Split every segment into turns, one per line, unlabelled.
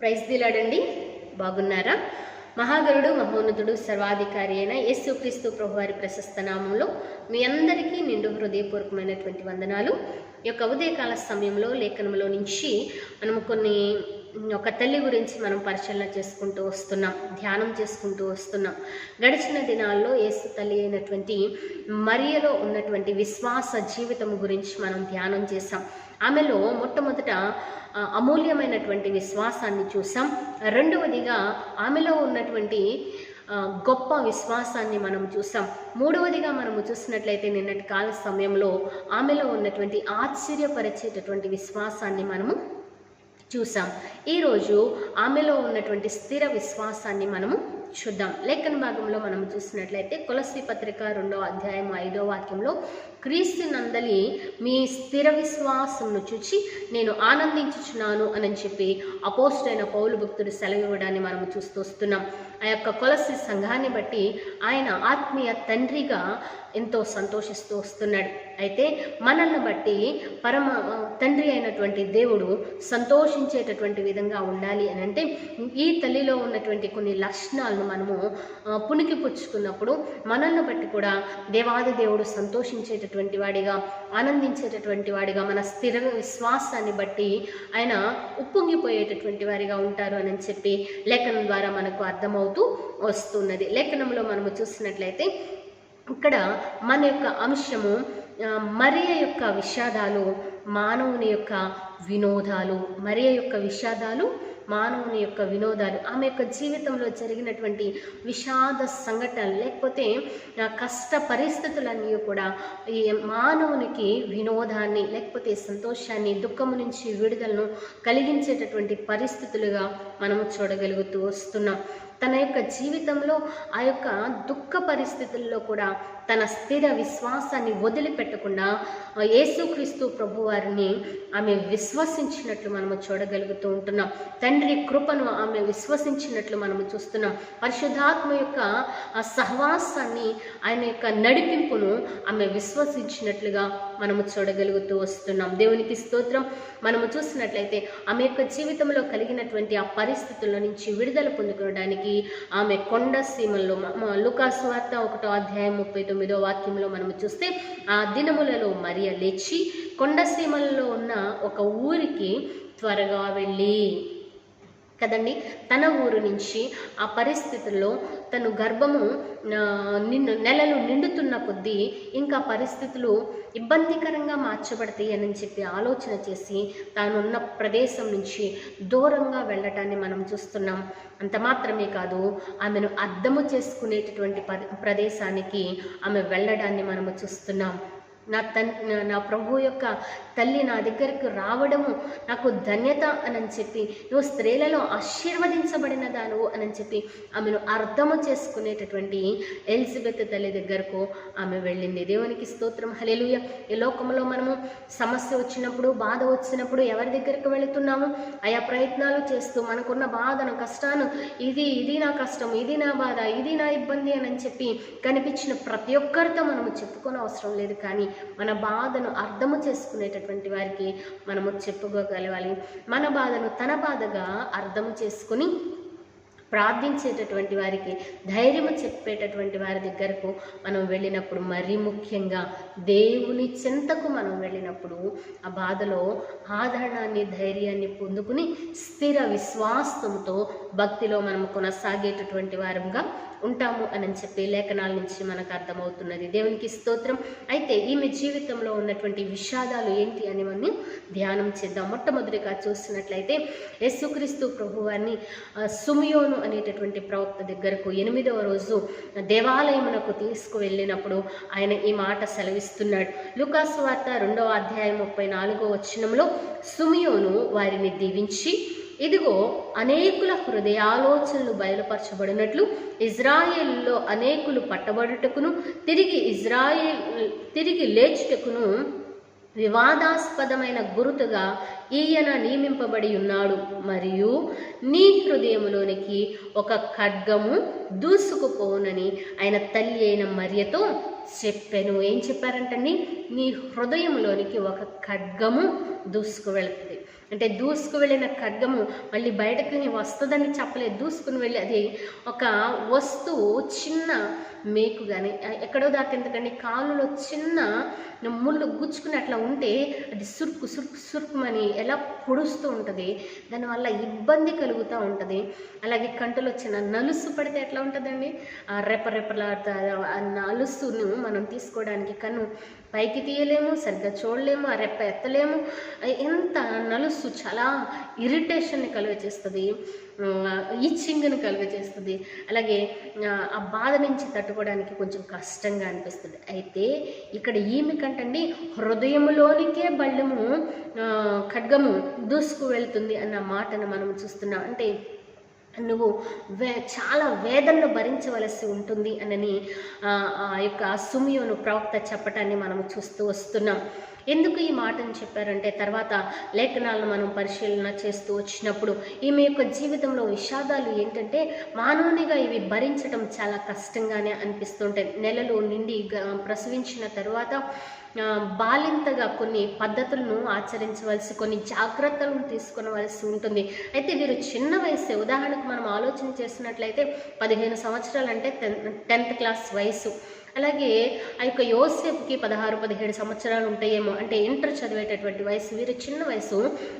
Praise దిలాడండి బాగున్నారా? మహాగరుడు మహోన్నతుడు సర్వాధికారి అయిన యేసుక్రీస్తు ప్రభువారి ప్రశస్త నామంలో మీ అందరికీ నిండు హృదయపూర్వకమైనటువంటి వందనాలు. ఈ యొక్క ఉదయకాల సమయంలో లేఖనంలో నుంచి మనము కొన్ని ఒక తల్లి గురించి మనం పరిశీలన చేసుకుంటూ వస్తున్నాం ధ్యానం చేసుకుంటూ వస్తున్నాం. గడిచిన దినాల్లో యేసు తల్లి అయినటువంటి మరియలో ఉన్నటువంటి విశ్వాస జీవితం గురించి మనం ధ్యానం చేసాం ఆమెలో మొట్టమొదట అమూల్యమైనటువంటి విశ్వాసాన్ని చూసాం రెండవదిగా ఆమెలో ఉన్నటువంటి గొప్ప విశ్వాసాన్ని మనం చూసాం మూడవదిగా మనము చూసినట్లయితే నిన్నటి కాల సమయంలో ఆమెలో ఉన్నటువంటి ఆశ్చర్యపరిచేటటువంటి విశ్వాసాన్ని మనము చూసాం ఈరోజు ఆమెలో ఉన్నటువంటి స్థిర విశ్వాసాన్ని మనము చూద్దాం. లేఖన భాగంలో మనం చూసినట్లయితే కులసి పత్రిక రెండో అధ్యాయం ఐదో వాక్యంలో క్రీస్తు నందలి మీ స్థిర విశ్వాసంను చూచి నేను ఆనందించుచున్నాను అని చెప్పి అపోస్టైన పౌలు భక్తుడు సెలవివ్వడాన్ని మనం చూస్తూ వస్తున్నాం. ఆ యొక్క కొలసి సంఘాన్ని బట్టి ఆయన ఆత్మీయ తండ్రిగా ఎంతో సంతోషిస్తూ వస్తున్నాడు. అయితే మనల్ని బట్టి పరమ తండ్రి అయినటువంటి దేవుడు సంతోషించేటటువంటి విధంగా ఉండాలి అని అంటే ఈ తల్లిలో ఉన్నటువంటి కొన్ని లక్షణాలను మనము ఆ, పుణికి పుచ్చుకున్నప్పుడు మనల్ని బట్టి కూడా దేవాది దేవుడు సంతోషించేటటువంటి వాడిగా ఆనందించేటటువంటి వాడిగా మన స్థిర విశ్వాసాన్ని బట్టి ఆయన ఉప్పొంగిపోయేటటువంటి వారిగా ఉంటారు అని చెప్పి లేఖనం ద్వారా మనకు అర్థమవుతూ వస్తున్నది. లేఖనంలో మనము చూసినట్లయితే ఇక్కడ మన యొక్క అంశము మరియ యొక్క విషాదాలు మానవుని యొక్క వినోదాలు మరియ యొక్క విషాదాలు మానవుని యొక్క వినోదాలు ఆమె యొక్క జీవితంలో జరిగినటువంటి విషాద సంఘటనలు లేకపోతే కష్ట పరిస్థితులన్నీ కూడా ఈ మానవునికి వినోదాన్ని లేకపోతే సంతోషాన్ని దుఃఖము నుంచి విడుదలను కలిగించేటటువంటి పరిస్థితులుగా మనము చూడగలుగుతూ వస్తున్నాం. తన యొక్క జీవితంలో ఆ యొక్క దుఃఖ పరిస్థితుల్లో కూడా తన స్థిర విశ్వాసాన్ని వదిలిపెట్టకుండా యేసుక్రీస్తు ప్రభు ప్రభువారిని ఆమె విశ్వసించినట్లు మనము చూడగలుగుతూ ఉంటున్నాం. తండ్రి కృపను ఆమె విశ్వసించినట్లు మనము చూస్తున్నాం. పరిశుద్ధాత్మ యొక్క ఆ సహవాసాన్ని ఆయన యొక్క నడిపింపును ఆమె విశ్వసించినట్లుగా మనము చూడగలుగుతూ వస్తున్నాం. దేవునికి స్తోత్రం. మనము చూసినట్లయితే ఆమె యొక్క జీవితంలో కలిగినటువంటి ఆ పరిస్థితుల నుంచి విడుదల పొందుకోవడానికి ఆమె కొండ సీమల్లో లుకాసు వార్త ఒకటో అధ్యాయం ముప్పై తొమ్మిదో వాక్యంలో మనము చూస్తే ఆ దినములలో మరియ లేచి కొండ సీమల్లో ఉన్న ఒక ఊరికి త్వరగా వెళ్ళి. కదండి? తన ఊరు నుంచి ఆ పరిస్థితుల్లో తను గర్భము నిన్ను నెలలు నిండుతున్న కొద్దీ ఇంకా పరిస్థితులు ఇబ్బందికరంగా మార్చబడతాయి అని చెప్పి ఆలోచన చేసి తానున్న ప్రదేశం నుంచి దూరంగా వెళ్ళటాన్ని మనం చూస్తున్నాం. అంత మాత్రమే కాదు ఆమెను అర్థము చేసుకునేటటువంటి ప్రదేశానికి ఆమె వెళ్ళడాన్ని మనము చూస్తున్నాం. నా తన్ నా- ప్రభు యొక్క తల్లి నా దగ్గరకు రావడము నాకు ధన్యత అని చెప్పి నువ్వు స్త్రీలలో ఆశీర్వదించబడిన దాను అని చెప్పి ఆమెను అర్థము చేసుకునేటటువంటి ఎలిజబెత్ తల్లి దగ్గరకు ఆమె వెళ్ళింది. దేవునికి స్తోత్రం. హలేలుయ ఈ లోకంలో మనము సమస్య వచ్చినప్పుడు బాధ వచ్చినప్పుడు ఎవరి దగ్గరికి వెళుతున్నాము? ఆయా ప్రయత్నాలు చేస్తూ మనకున్న బాధను కష్టాను ఇది ఇది నా కష్టం ఇది నా బాధ ఇది నా ఇబ్బంది అని చెప్పి కనిపించిన ప్రతి ఒక్కరితో మనము చెప్పుకోని అవసరం లేదు. కానీ మన బాధను అర్థము చేసుకునేటటువంటి వారికి మనము చెప్పుకోగలగాలి. మన బాధను తన బాధగా అర్థము చేసుకుని ప్రార్థించేటటువంటి వారికి ధైర్యము చెప్పేటటువంటి వారి దగ్గరకు మనం వెళ్ళినప్పుడు మరీ ముఖ్యంగా దేవుని చింతకు మనం వెళ్ళినప్పుడు ఆ బాధలో ఆదరణాన్ని ధైర్యాన్ని పొందుకుని స్థిర విశ్వాసంతో భక్తిలో మనం కొనసాగేటటువంటి వారంగా ఉంటాము అని చెప్పి లేఖనాల నుంచి మనకు అర్థమవుతున్నది. దేవునికి స్తోత్రం. అయితే ఈమె జీవితంలో ఉన్నటువంటి విషాదాలు ఏంటి అని మనం ధ్యానం చేద్దాం. మొట్టమొదటిగా చూసినట్లయితే యేసుక్రీస్తు ప్రభువారిని సుమియోను అనేటటువంటి ప్రవక్త దగ్గరకు ఎనిమిదవ రోజు దేవాలయమునకు తీసుకువెళ్ళినప్పుడు ఆయన ఈ మాట సెలవిస్తున్నాడు. లుకాసు వార్త రెండవ అధ్యాయం ముప్పై నాలుగో వచనంలో సుమియోను వారిని దీవించి ఇదిగో అనేకుల హృదయాలోచనలు బయలుపరచబడినట్లు ఇజ్రాయేల్లో అనేకులు పట్టబడుటకును తిరిగి ఇజ్రాయేల్ తిరిగి లేచుటకును వివాదాస్పదమైన గురుతుగా ఈయన నియమింపబడి ఉన్నాడు. మరియు నీ హృదయములోనికి ఒక ఖడ్గము దూసుకుపోనని ఆయన తల్లి అయిన మర్యతో చెప్పాను. ఏం చెప్పారంటండి? నీ హృదయంలోనికి ఒక ఖడ్గము దూసుకు వెళుతుంది అంటే దూసుకు వెళ్ళిన ఖడ్గము మళ్ళీ బయటకు వస్తుందని చెప్పలేదు. దూసుకుని వెళ్ళి అది ఒక వస్తువు చిన్న మేకు కానీ ఎక్కడో దాకా ఎందుకండి కాలులో చిన్న ముళ్ళు గుచ్చుకుని అట్లా ఉంటే అది సురుకు సురుకు సురుకుమని ఎలా పొడుస్తూ ఉంటుంది. దానివల్ల ఇబ్బంది కలుగుతూ ఉంటుంది. అలాగే కంటలో చిన్న నలుసు పడితే ఎట్లా ఉంటుందండి? ఆ రెప రెపలాడుతా ఆ నలుసును మనం తీసుకోవడానికి కన్ను పైకి తీయలేము సరిగ్గా చూడలేము ఆ రెప్ప ఎత్తలేము. ఎంత నలుసు చాలా ఇరిటేషన్ని కలుగజేస్తుంది ఈచింగ్ని కలుగజేస్తుంది అలాగే ఆ, బాధ నుంచి తట్టుకోవడానికి కొంచెం కష్టంగా అనిపిస్తుంది. అయితే ఇక్కడ ఈమె కంటండి హృదయంలోనికే బళ్ళము ఖడ్గము దూసుకు వెళ్తుంది అన్న మాటను మనం చూస్తున్నాం. అంటే నువ్వు వే చాలా వేదనను భరించవలసి ఉంటుంది అనని ఆ యొక్క సుమియోను ప్రవక్త చెప్పటాన్ని మనం చూస్తూ వస్తున్నాం. ఎందుకు ఈ మాటను చెప్పారంటే తర్వాత లేఖనాలను మనం పరిశీలన చేస్తూ వచ్చినప్పుడు ఈమె యొక్క జీవితంలో విషాదాలు ఏంటంటే మానవునిగా ఇవి భరించడం చాలా కష్టంగానే అనిపిస్తుంటాయి. నెలలు నిండి గ- ప్రసవించిన తర్వాత బాలింతగా కొన్ని పద్ధతులను ఆచరించవలసి కొన్ని జాగ్రత్తలను తీసుకునవలసి ఉంటుంది. అయితే వీరు చిన్న వయసు ఉదాహరణకు మనం ఆలోచన చేసినట్లయితే పదిహేను సంవత్సరాలు అంటే టెన్త్ క్లాస్ వయసు. అలాగే ఆ యొక్క యోసేపుకి పదహారు పదిహేడు సంవత్సరాలు ఉంటాయేమో. అంటే ఇంటర్ చదివేటటువంటి వయసు వీరు చిన్న వయసు.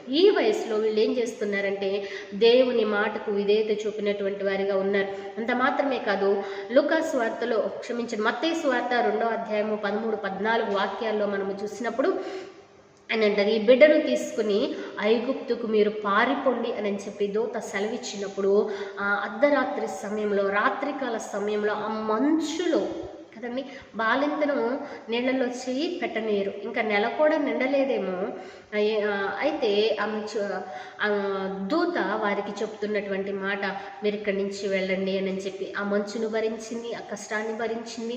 ఈ వయసులో వీళ్ళు ఏం చేస్తున్నారంటే దేవుని మాటకు విధేయత చూపినటువంటి వారిగా ఉన్నారు. అంత మాత్రమే కాదు లుకాస్ వార్తలో క్షమించండి మత్తయి వార్త రెండో అధ్యాయము పదమూడు పద్నాలుగు వాక్యాల్లో మనము చూసినప్పుడు అని అంటారు ఈ బిడ్డను తీసుకుని ఐగుప్తుకు మీరు పారిపోండి అని చెప్పి దూత సెలవిచ్చినప్పుడు ఆ అర్ధరాత్రి సమయంలో రాత్రికాల సమయంలో ఆ మంచులో కదండి? బాలింతను నీళ్ళలో చేయి పెట్టనీరు ఇంకా నెల కూడా నిండలేదేమో. అయితే ఆమె దూత వారికి చెప్తున్నటువంటి మాట మీరు ఇక్కడి నుంచి వెళ్ళండి అని చెప్పి ఆ మంచును భరించింది ఆ కష్టాన్ని భరించింది.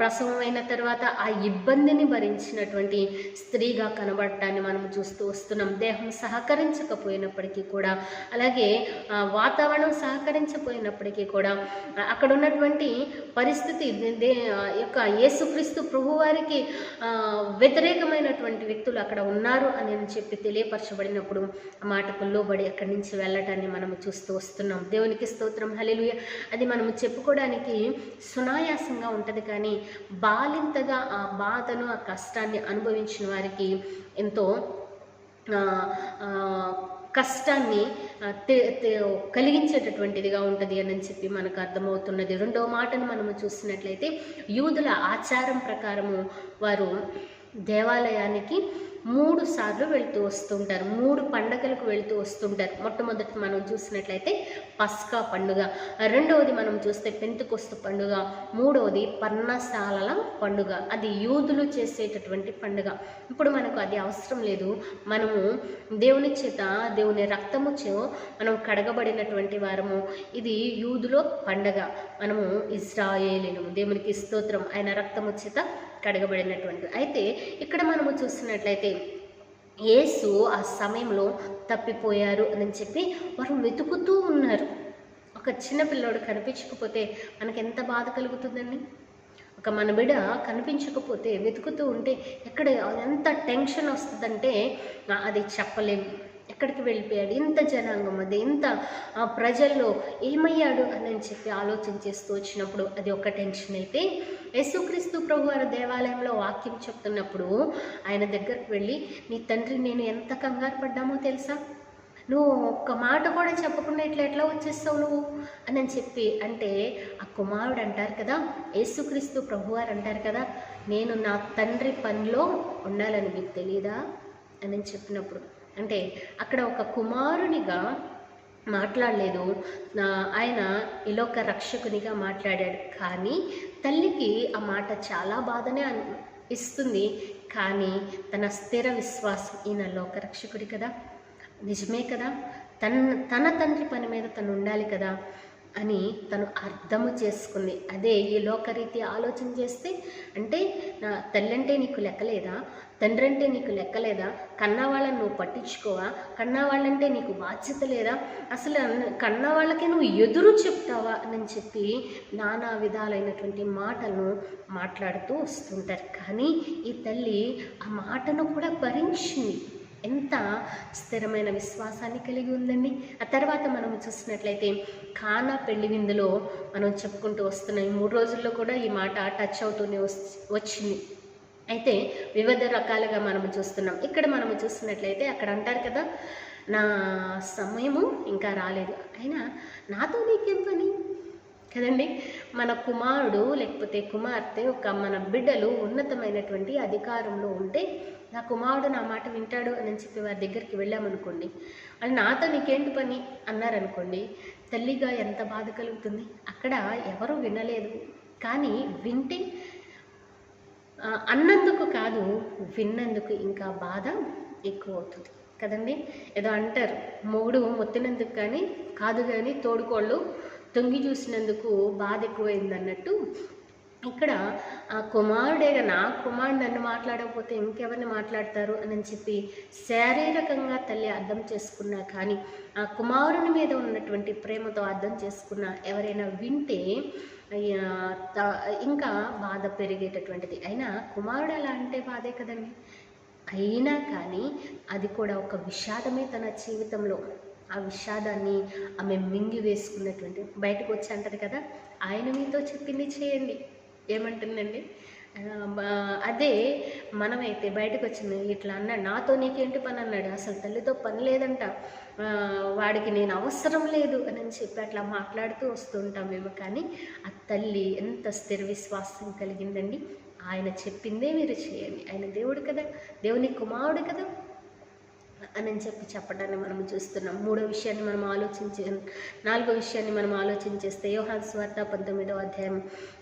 ప్రసవం అయిన తర్వాత ఆ ఇబ్బందిని భరించినటువంటి స్త్రీగా కనబడటాన్ని మనం చూస్తూ వస్తున్నాం. దేహం సహకరించకపోయినప్పటికీ కూడా అలాగే వాతావరణం సహకరించకపోయినప్పటికీ కూడా అక్కడ ఉన్నటువంటి పరిస్థితి యొక్క యేసుక్రీస్తు ప్రభువారికి వ్యతిరేకమైనటువంటి వ్యక్తులు అక్కడ ఉన్నారు అని అని చెప్పి తెలియపరచబడినప్పుడు ఆ మాటకు లోబడి అక్కడి నుంచి వెళ్ళటాన్ని మనం చూస్తూ వస్తున్నాం. దేవునికి స్తోత్రం. హలెలుయ అది మనము చెప్పుకోవడానికి సునాయాసంగా ఉంటుంది కానీ బాలింతగా ఆ బాధను ఆ కష్టాన్ని అనుభవించిన వారికి ఎంతో కష్టాన్ని కలిగించేటటువంటిదిగా ఉంటుంది అని చెప్పి మనకు అర్థమవుతున్నది. రెండవ మాటను మనము చూసినట్లయితే యూదుల ఆచారం ప్రకారము వారు దేవాలయానికి మూడు సార్లు వెళ్తూ వస్తుంటారు. మూడు పండగలకు వెళ్తూ వస్తుంటారు. మొట్టమొదటి మనం చూసినట్లయితే పస్కా పండుగ. రెండవది మనం చూస్తే పెంతుకొస్తు పండుగ. మూడవది పర్ణశాలల పండుగ. అది యూదులు చేసేటటువంటి పండుగ. ఇప్పుడు మనకు అది అవసరం లేదు. మనము దేవుని చేత దేవుని రక్తము చే మనం కడగబడినటువంటి వారము. ఇది యూదులో పండగ. మనము ఇజ్రాయేలీలు. దేవునికి స్తోత్రం. ఆయన రక్తము చేత కడగబడినటువంటి. అయితే ఇక్కడ మనము చూసినట్లయితే యేసు ఆ సమయంలో తప్పిపోయారు అని చెప్పి వారు వెతుకుతూ ఉన్నారు. ఒక చిన్న పిల్లోడు కనిపించకపోతే మనకి ఎంత బాధ కలుగుతుందండి? ఒక మన బిడ కనిపించకపోతే వెతుకుతూ ఉంటే ఎక్కడ ఎంత టెన్షన్ వస్తుందంటే అది చెప్పలేము ఎక్కడికి వెళ్ళిపోయాడు? ఇంత జనాంగం అది ఇంత ఆ, ప్రజల్లో ఏమయ్యాడు అని చెప్పి ఆలోచన చేస్తూ వచ్చినప్పుడు అది ఒక టెన్షన్ అయితే యేసుక్రీస్తు ప్రభు వారి దేవాలయంలో వాక్యం చెప్తున్నప్పుడు ఆయన దగ్గరికి వెళ్ళి నీ తండ్రి నేను ఎంత కంగారు పడ్డామో తెలుసా? నువ్వు ఒక్క మాట కూడా చెప్పకుండా ఇట్లా ఎట్లా వచ్చేస్తావు నువ్వు? అని అని చెప్పి అంటే ఆ కుమారుడు అంటారు కదా యేసుక్రీస్తు ప్రభువారు అంటారు కదా నేను నా తండ్రి పనిలో ఉండాలని మీకు తెలియదా అని చెప్పినప్పుడు అంటే అక్కడ ఒక కుమారునిగా మాట్లాడలేదు. ఆయన ఇలోక రక్షకునిగా మాట్లాడాడు. కానీ తల్లికి ఆ మాట చాలా బాధనే ఇస్తుంది. కానీ తన స్థిర విశ్వాసం ఈయన లోక రక్షకుడి కదా. నిజమే కదా. తన తన తండ్రి పని మీద తను ఉండాలి కదా అని తను అర్థము చేసుకుంది. అదే ఈ లోకరీతి ఆలోచన చేస్తే అంటే నా తల్లంటే నీకు లెక్కలేదా తండ్రి అంటే నీకు లెక్కలేదా? కన్నా వాళ్ళని నువ్వు పట్టించుకోవా? కన్నా వాళ్ళంటే నీకు బాధ్యత లేదా? అసలు అన్న- కన్నా వాళ్ళకే నువ్వు ఎదురు చెప్తావా? అని చెప్పి నానా విధాలైనటువంటి మాటలను మాట్లాడుతూ వస్తుంటారు. కానీ ఈ తల్లి ఆ మాటను కూడా భరించింది. ఎంత స్థిరమైన విశ్వాసాన్ని కలిగి ఉందండి. ఆ తర్వాత మనం చూసినట్లయితే కానా పెళ్ళి విందులో మనం చెప్పుకుంటూ వస్తున్నాం ఈ మూడు రోజుల్లో కూడా ఈ మాట టచ్ అవుతూనే వచ్చింది. అయితే వివిధ రకాలుగా మనం చూస్తున్నాం. ఇక్కడ మనం చూస్తున్నట్లయితే అక్కడ అంటారు కదా నా సమయము ఇంకా రాలేదు. అయినా నాతో నీకేం పని? కదండి మన కుమారుడు లేకపోతే కుమార్తె ఒక మన బిడ్డలు ఉన్నతమైనటువంటి అధికారంలో ఉంటే నా కుమారుడు నా మాట వింటాడు అని చెప్పి వారి దగ్గరికి వెళ్ళామనుకోండి వాళ్ళు నాతో నీకేంటి పని అన్నారనుకోండి తల్లిగా ఎంత బాధ కలుగుతుంది? అక్కడ ఎవరు వినలేదు. కానీ వింటే అన్నందుకు కాదు విన్నందుకు ఇంకా బాధ ఎక్కువ అవుతుంది కదండి? ఏదో అంటారు మొగుడు మొత్తినందుకు కానీ కాదు కానీ తోడుకోళ్ళు తొంగి చూసినందుకు బాధ ఎక్కువైంది అన్నట్టు ఇక్కడ ఆ కుమారుడేగా నా కుమారుడు నన్ను మాట్లాడకపోతే ఇంకెవరిని మాట్లాడతారు అని చెప్పి శారీరకంగా తల్లి అర్థం చేసుకున్నా కానీ ఆ కుమారుని మీద ఉన్నటువంటి ప్రేమతో అర్థం చేసుకున్న ఎవరైనా వింటే ఇంకా బాధ పెరిగేటటువంటిది. అయినా కుమారుడు అలా అంటే బాధే కదండి. అయినా కానీ అది కూడా ఒక విషాదమే తన జీవితంలో. ఆ విషాదాన్ని ఆమె మింగి వేసుకున్నటువంటి బయటకు వచ్చి అంటది కదా ఆయన మీతో చెప్పింది చేయండి. ఏమంటుందండి? అదే మనమైతే బయటకు వచ్చింది ఇట్లా అన్నాడు నాతో నీకేంటి పని అన్నాడు. అసలు తల్లితో పని లేదంట. వాడికి నేను అవసరం లేదు అని చెప్పి అట్లా మాట్లాడుతూ వస్తుంటాం మేము. కానీ ఆ తల్లి ఎంత స్థిర విశ్వాసం కలిగిందండి. ఆయన చెప్పిందే మీరు చేయండి. ఆయన దేవుడు కదా దేవుని కుమారుడు కదా. అని చెప్పి చెప్పడాన్ని మనం చూస్తున్నాం. మూడో విషయాన్ని మనం ఆలోచించే నాలుగో విషయాన్ని మనం ఆలోచించేస్తే యోహాన్ స్వార్థ పంతొమ్మిదో అధ్యాయం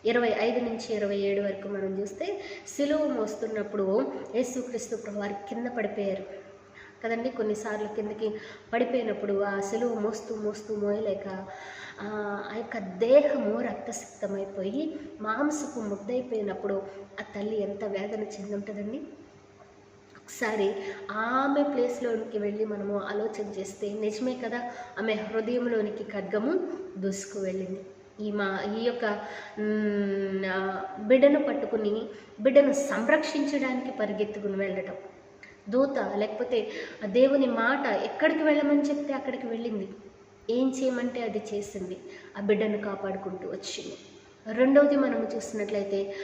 ఇరవై ఐదు నుంచి ఇరవై ఏడు వరకు మనం చూస్తే సిలువ మోస్తున్నప్పుడు యేసుక్రీస్తు వారు కింద పడిపోయారు. కదండి కొన్నిసార్లు కిందకి పడిపోయినప్పుడు ఆ సెలువు మోస్తూ మోస్తూ మోయలేక ఆ ఆ యొక్క దేహము రక్తసిక్తమైపోయి మాంసపు ముద్దైపోయినప్పుడు ఆ తల్లి ఎంత వేదన చెందుంటుందండి? ఒకసారి ఆమె ప్లేస్లోనికి వెళ్ళి మనము ఆలోచన చేస్తే నిజమే కదా? ఆమె హృదయంలోనికి ఖడ్గము దూసుకు వెళ్ళింది. ఈ మా ఈ యొక్క బిడ్డను పట్టుకుని బిడ్డను సంరక్షించడానికి పరిగెత్తుకుని వెళ్ళటం. దూత లేకపోతే దేవుని మాట ఎక్కడికి వెళ్ళమని చెప్తే అక్కడికి వెళ్ళింది. ఏం చేయమంటే అది చేసింది. ఆ బిడ్డను కాపాడుకుంటూ వచ్చింది. రెండవది మనము చూసినట్లయితే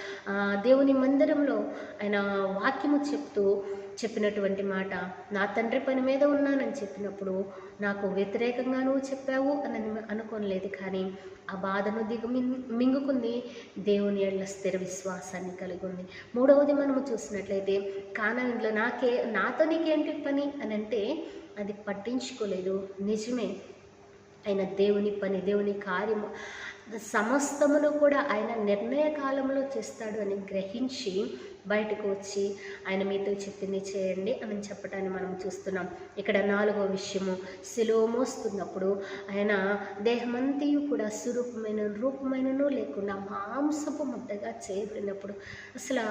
దేవుని మందిరంలో ఆయన వాక్యము చెప్తూ చెప్పినటువంటి మాట నా తండ్రి పని మీద ఉన్నానని చెప్పినప్పుడు నాకు వ్యతిరేకంగా నువ్వు చెప్పావు అని అనుకోనలేదు కానీ ఆ బాధను దిగు మింగుకుంది దేవుని ఎళ్ళ స్థిర విశ్వాసాన్ని కలిగి ఉంది. మూడవది మనము చూసినట్లయితే కానంలో నాకే నాతో నీకేంటి పని? అని అంటే అది పట్టించుకోలేదు. నిజమే. ఆయన దేవుని పని దేవుని కార్యము సమస్తమును కూడా ఆయన నిర్ణయ కాలంలో చేస్తాడు అని గ్రహించి బయటకు వచ్చి ఆయన మీతో చెప్పింది చేయండి అని చెప్పడాన్ని మనం చూస్తున్నాం. ఇక్కడ నాలుగో విషయము. సిలువ మోస్తున్నప్పుడు ఆయన దేహమంతయు కూడా స్వరూపమైన రూపమైనను లేకుండా మాంసపు ముద్దగా చేయబడినప్పుడు అసలు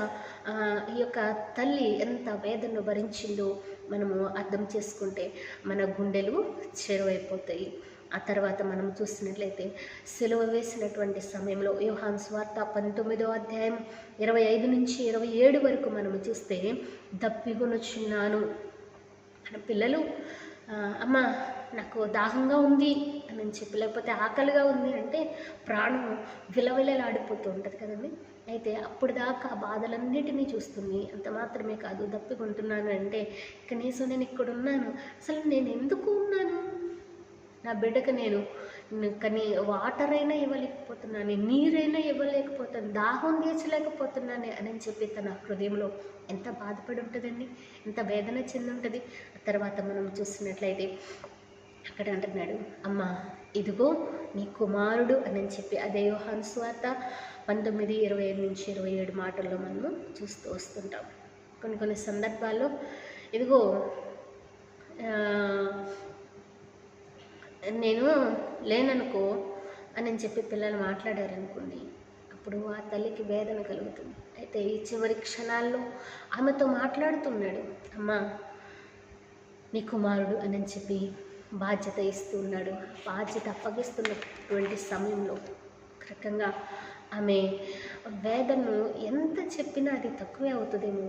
ఈ యొక్క తల్లి ఎంత వేదనను భరించిందో మనము అర్థం చేసుకుంటే మన గుండెలు చెరువైపోతాయి. ఆ తర్వాత మనం చూసినట్లయితే సెలవు వేసినటువంటి సమయంలో యోహాన్ స్వార్త పంతొమ్మిదో అధ్యాయం ఇరవై ఐదు నుంచి ఇరవై ఏడు వరకు మనము చూస్తే దప్పిగొనుచున్నాను మన పిల్లలు అమ్మ నాకు దాహంగా ఉంది అని చెప్పి లేకపోతే ఆకలిగా ఉంది అంటే ప్రాణం విలవిలలాడిపోతూ ఉంటుంది కదండి. అయితే అప్పుడు దాకా ఆ బాధలన్నిటినీ చూస్తుంది. అంత మాత్రమే కాదు దప్పికొంటున్నాను అంటే కనీసం నేను ఇక్కడ ఉన్నాను అసలు నేను ఎందుకు ఉన్నాను? నా బిడ్డకు నేను కానీ వాటర్ అయినా ఇవ్వలేకపోతున్నాను నీరైనా ఇవ్వలేకపోతాను దాహం తీర్చలేకపోతున్నాను అని చెప్పి తన హృదయంలో ఎంత బాధపడి ఉంటుందండి ఎంత వేదన చెంది ఉంటుంది. ఆ తర్వాత మనం చూస్తున్నట్లయితే అక్కడ అంటున్నాడు అమ్మ ఇదిగో నీ కుమారుడు అని చెప్పి అదే యోహాను స్వార్త పంతొమ్మిది ఇరవై ఐదు నుంచి ఇరవై ఏడు మాటల్లో మనము చూస్తూ వస్తుంటాం. కొన్ని కొన్ని సందర్భాల్లో ఇదిగో నేను లేననుకో అని చెప్పి పిల్లలు మాట్లాడారనుకోండి అప్పుడు ఆ తల్లికి వేదన కలుగుతుంది. అయితే ఈ చివరి క్షణాల్లో ఆమెతో మాట్లాడుతున్నాడు అమ్మా నీ కుమారుడు అని చెప్పి బాధ్యత ఇస్తున్నాడు బాధ్యత అప్పగిస్తున్నటువంటి సమయంలో రకంగా ఆమె వేదను ఎంత చెప్పినా అది తక్కువే అవుతుందేమో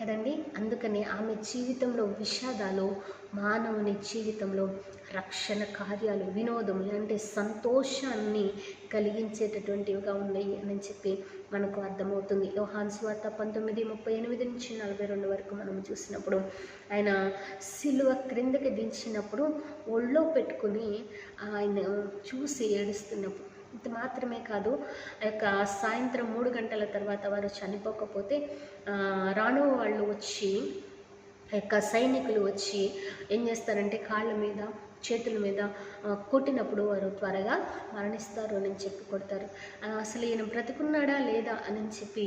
కదండి? అందుకని ఆమె జీవితంలో విషాదాలు మానవుని జీవితంలో రక్షణ కార్యాలు వినోదములు అంటే సంతోషాన్ని కలిగించేటటువంటివిగా ఉన్నాయి అని చెప్పి మనకు అర్థమవుతుంది. యోహాన్స్ వార్త పంతొమ్మిది ముప్పై ఎనిమిది నుంచి నలభై రెండు వరకు మనం చూసినప్పుడు ఆయన సిలువ క్రిందకి దించినప్పుడు ఒళ్ళో పెట్టుకుని ఆయన చూసి ఏడుస్తున్నప్పుడు ఇది మాత్రమే కాదు ఆ యొక్క సాయంత్రం మూడు గంటల తర్వాత వారు చనిపోకపోతే ఆ, వాళ్ళు వచ్చి ఆ యొక్క సైనికులు వచ్చి ఏం చేస్తారంటే కాళ్ళ మీద చేతుల మీద కొట్టినప్పుడు వారు త్వరగా మరణిస్తారు అని చెప్పి కొడతారు. అసలు ఈయన బ్రతికున్నాడా లేదా అని చెప్పి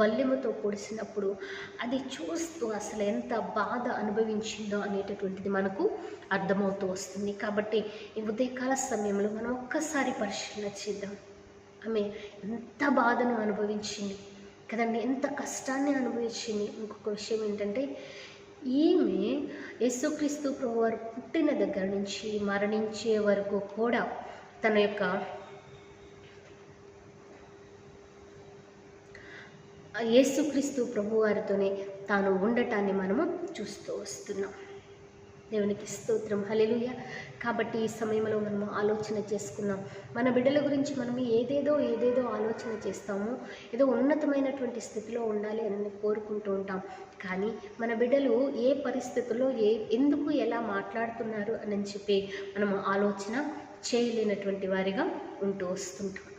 బల్యముతో పొడిసినప్పుడు అది చూస్తూ అసలు ఎంత బాధ అనుభవించిందో అనేటటువంటిది మనకు అర్థమవుతూ వస్తుంది. కాబట్టి ఈ ఉదయకాల సమయంలో మనం ఒక్కసారి పరిశీలన చేద్దాం. ఆమె ఎంత బాధను అనుభవించింది. కదండి ఎంత కష్టాన్ని అనుభవించింది. ఇంకొక విషయం ఏంటంటే ఈమె యేసుక్రీస్తు ప్రభు వారు పుట్టిన దగ్గర నుంచి మరణించే వరకు కూడా తన యొక్క యేసుక్రీస్తు ప్రభు వారితోనే తాను ఉండటాన్ని మనము చూస్తూ వస్తున్నాం. దేవునికి స్తోత్రం. హలెలుయ కాబట్టి ఈ సమయంలో మనము ఆలోచన చేసుకున్నాం మన బిడ్డల గురించి మనం ఏదేదో ఏదేదో ఆలోచన చేస్తాము. ఏదో ఉన్నతమైనటువంటి స్థితిలో ఉండాలి అని కోరుకుంటూ ఉంటాం. కానీ మన బిడ్డలు ఏ పరిస్థితుల్లో ఏ ఎందుకు ఎలా మాట్లాడుతున్నారు అని చెప్పి మనము ఆలోచన చేయలేనటువంటి వారిగా ఉంటూ వస్తుంటాం.